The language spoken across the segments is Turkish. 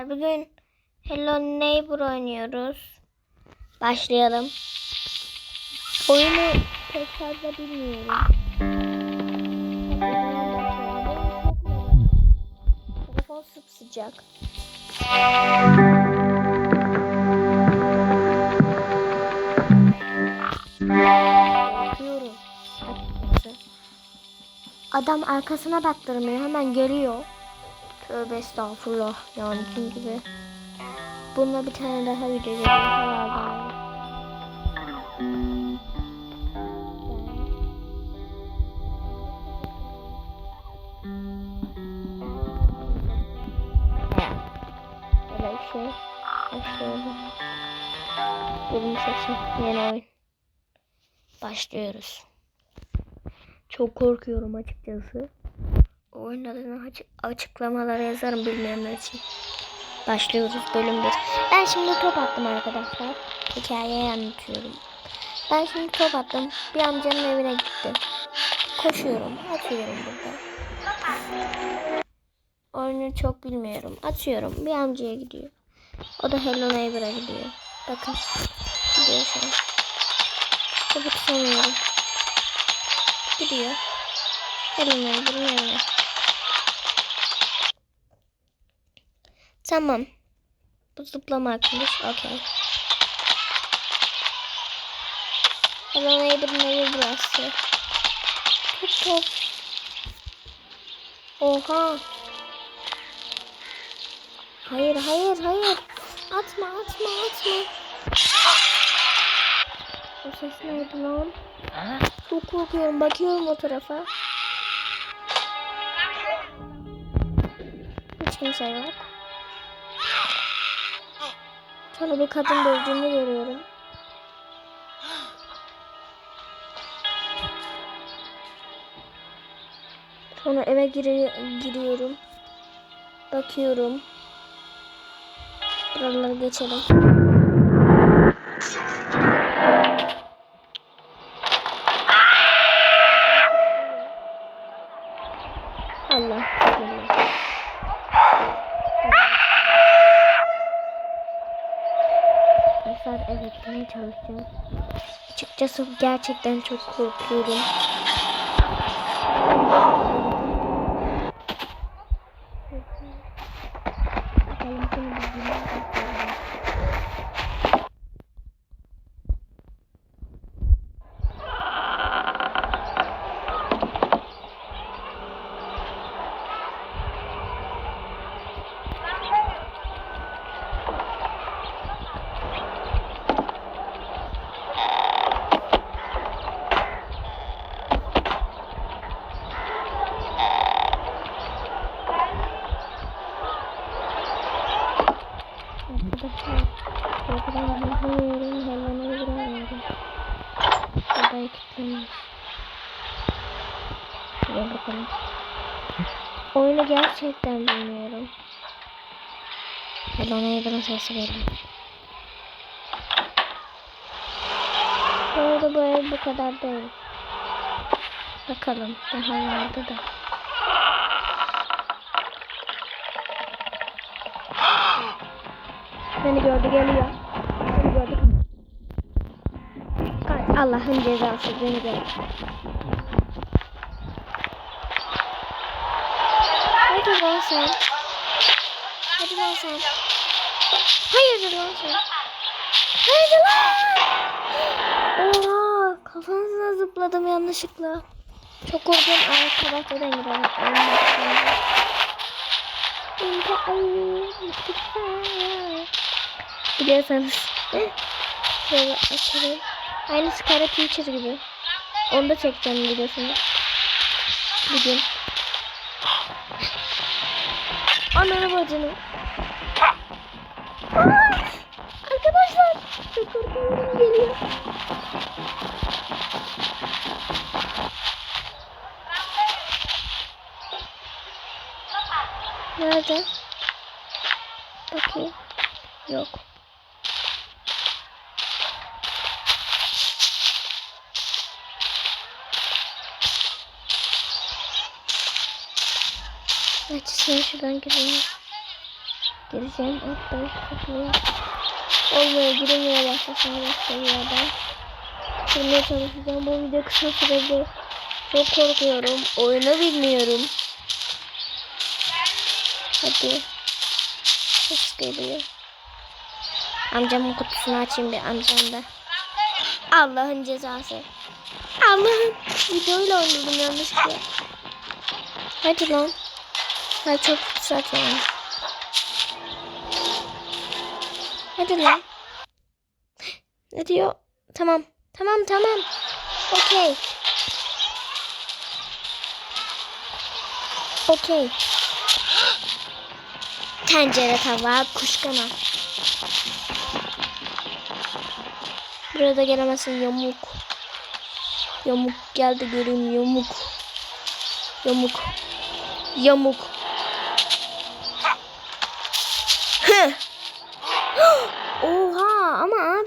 Bugün Hello Neighbor oynuyoruz. Başlayalım. Oyunu pek fazla bilmiyorum. Telefon sıcak. Adam arkasına baktırmıyor hemen geliyor. Tövbe estağfurullah yani kim gibi. Bununla bir tane daha video herhalde. Böyle bir şey. Başlayalım. Seçin. Yeni oyun. Başlıyoruz. Çok korkuyorum açıkçası. Oyun adını açık açıklamalara yazarım bilmeyenler için. Başlıyoruz bölüm 1. Ben şimdi top attım arkadaşlar. Hikayeyi anlatıyorum. Ben şimdi top attım. Bir amcanın evine gittim. Koşuyorum. Atıyorum burada. Oyunu çok bilmiyorum. Atıyorum. Bir amcaya gidiyor. O da Hello Neighbor'a gidiyor. Bakın. Gidiyor şu an. Topu tutamıyorum. Gidiyor. Hello Neighbor'ın evine. Tamam. Bu zıplama hakkımız. Okey. Hello Neighbor'ın evi burası. Top top. Oha. Hayır hayır hayır. Atma atma atma. O ses neydi lan? Çok korkuyorum. Bakıyorum o tarafa. Hiç kimse yok. Sonra bir kadın dövdüğünü görüyorum. Sonra eve giri giriyorum. Bakıyorum. Buraları geçelim. Allah. Allah. Arkadaşlar evet ben çalışacağım. Açıkçası gerçekten çok korkuyorum. Bakalım seni bildiğine bakıyorum. Programı hazırlıyorum. Hemen uygulamıyorum. Odayı kilitlemiş. Şuraya bakalım. Oyunu gerçekten bilmiyorum. Hello Neighbor'ın sesi geliyor. Bu arada bu ev bu kadar değil. Bakalım daha vardı da. Beni gördü geliyor. Beni gördü. Allah'ın cezası beni gördü. Hadi lan sen. Hadi lan sen. Hayırdır lan sen. Hayırdır lan. Oha kafanıza zıpladım yanlışlıkla. Çok korktum arkadaşlar da gidelim. Biliyorsanız. Şöyle açalım. Aynı Scarlet Teacher gibi. Onu da çekeceğim biliyorsunuz. Bugün. Ananı bacını. Arkadaşlar. Çok korkuyorum geliyor. Nerede? Bakayım. Yok. Açısına şuradan gireyim. Gireceğim. Atlayıp kapıyı. Olmuyor giremiyor başlasına seviyeden. Girmeye çalışacağım. Bu video kısa sürede. Çok korkuyorum. Oyunu bilmiyorum. Hadi. Ses geliyor. Amcamın kutusunu açayım bir amcam da. Allah'ın cezası. Allah'ım. Videoyla oynadım yanlışlıkla. Hadi lan. Hadi çok açalım. Hadi lan. Ne diyor? Tamam. Tamam tamam. Okey. Okey. Tencere tava kuşkana. Burada gelemezsin yamuk. Yamuk geldi göreyim yamuk. Yamuk. Yamuk.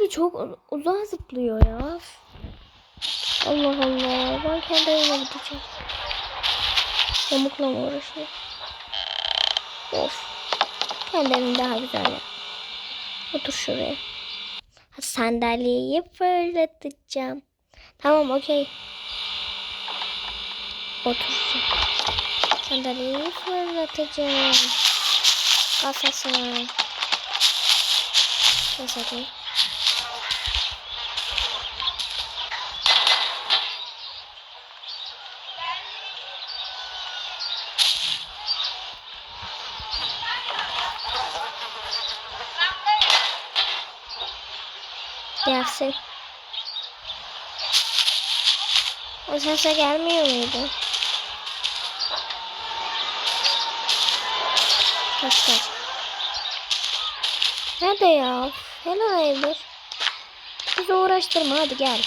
Abi çok uzağa zıplıyor ya. Allah Allah. Ben kendi evime gideceğim. Yamukla mı uğraşıyor? Of. Kendi evim daha güzel ya. Otur şuraya. Sandalyeyi fırlatacağım. Tamam okey. Oturacağım. Sandalyeyi fırlatacağım. Kafasına. Neyse hadi. Gelsin. O sese gelmiyor muydu? Kaç. Nerede ya? Hello neighbor. Bizi uğraştırma hadi gel.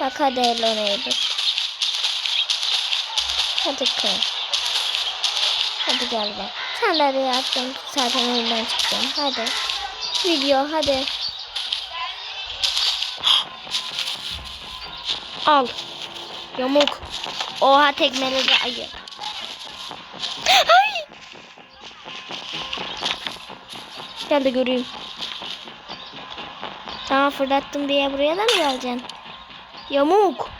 Bak hadi hello neighbor. Hadi kal. Hadi gel bak. Sandalyeyi attım. Zaten oyundan çıkacağım. Hadi. Video hadi. Al. Yamuk. Oha tekmeledi ayı. Ay. Gel de göreyim. Tamam fırlattım diye buraya da mı geleceksin? Yamuk.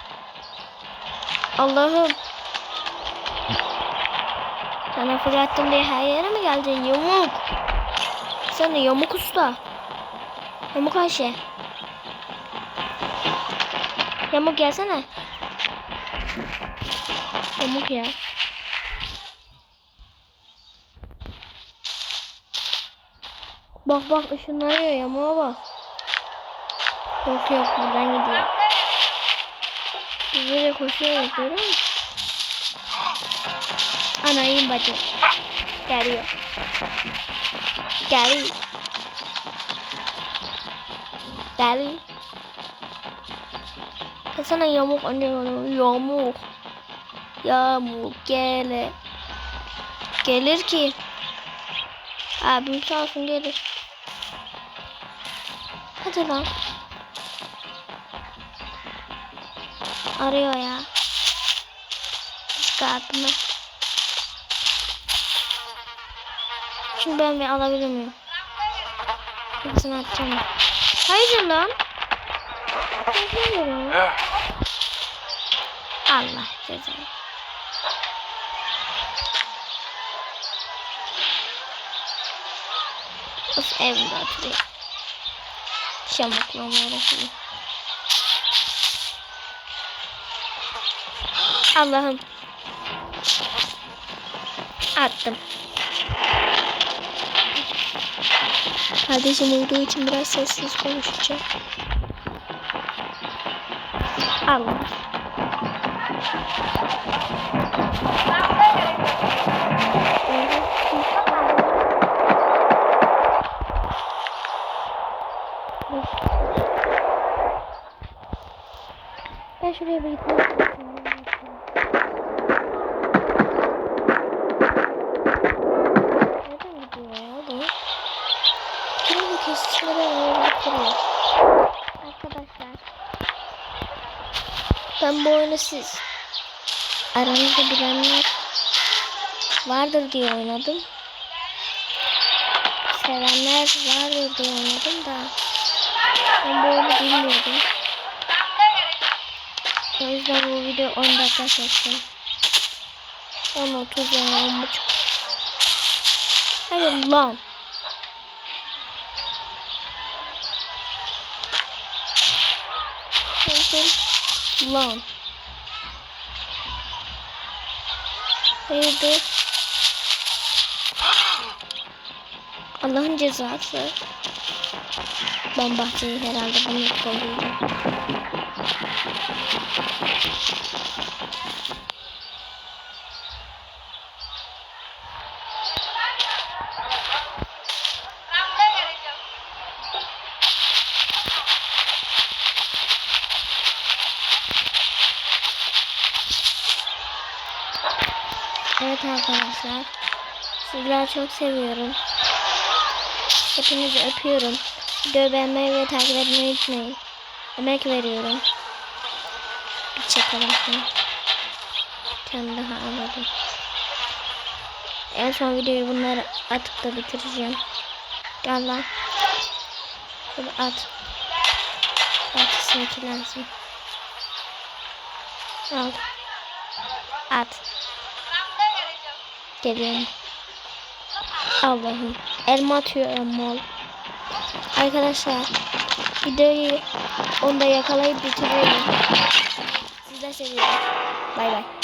Allah'ım. Sana fırlattım diye her yere mi geldin? Yamuk. De yamuk usta. Yamuk Ayşe. Yamuk gelsene. Yamuk ya. Bak bak ışınlanıyor yamuğa bak. Yok yok buradan gidiyor. Biz böyle koşuyoruz görüyor musun? Anayım bacı. Geliyor. Geliyor. Geliyor. Sana yamuk anne yamuk. Yamuk gele. Gelir ki. Abim sağ olsun gelir. Hadi lan. Arıyor ya. Abime. Şimdi ben bir alabilir miyim? Hepsini atacağım. Hayır lan. Allah cezanı. Of evimde oturuyor. Şamukla uğraşıyor. Allah'ım. Attım. Kardeşim uyuduğu için biraz sessiz konuşacağım. Allah. Ben bu oyunu siz aranızda bilenler vardır diye oynadım. sevenler vardır diye oynadım da. Ben bu oyunu bilmiyordum. O yüzden bu video 10 dakika çektim. 10 30 yani 10 buçuk. Hayır lan. Hayır lan. Hayırdır? Allah'ın cezası. Ben bahçeyi herhalde bunu koyuyorum. Arkadaşlar. Sizleri çok seviyorum. Hepinizi öpüyorum. Videoyu beğenmeyi ve takip etmeyi unutmayın. Emek veriyorum. Bir çekelim şunu. Tane daha alalım. En son videoyu bunları atıp da bitireceğim. Gel lan. Şöyle at. At silkelensin. Al. At. Geliyorum. Allah'ım. Elma atıyor mal. Arkadaşlar videoyu onda yakalayıp bitiriyorum. Sizi de seviyorum. Bay bay.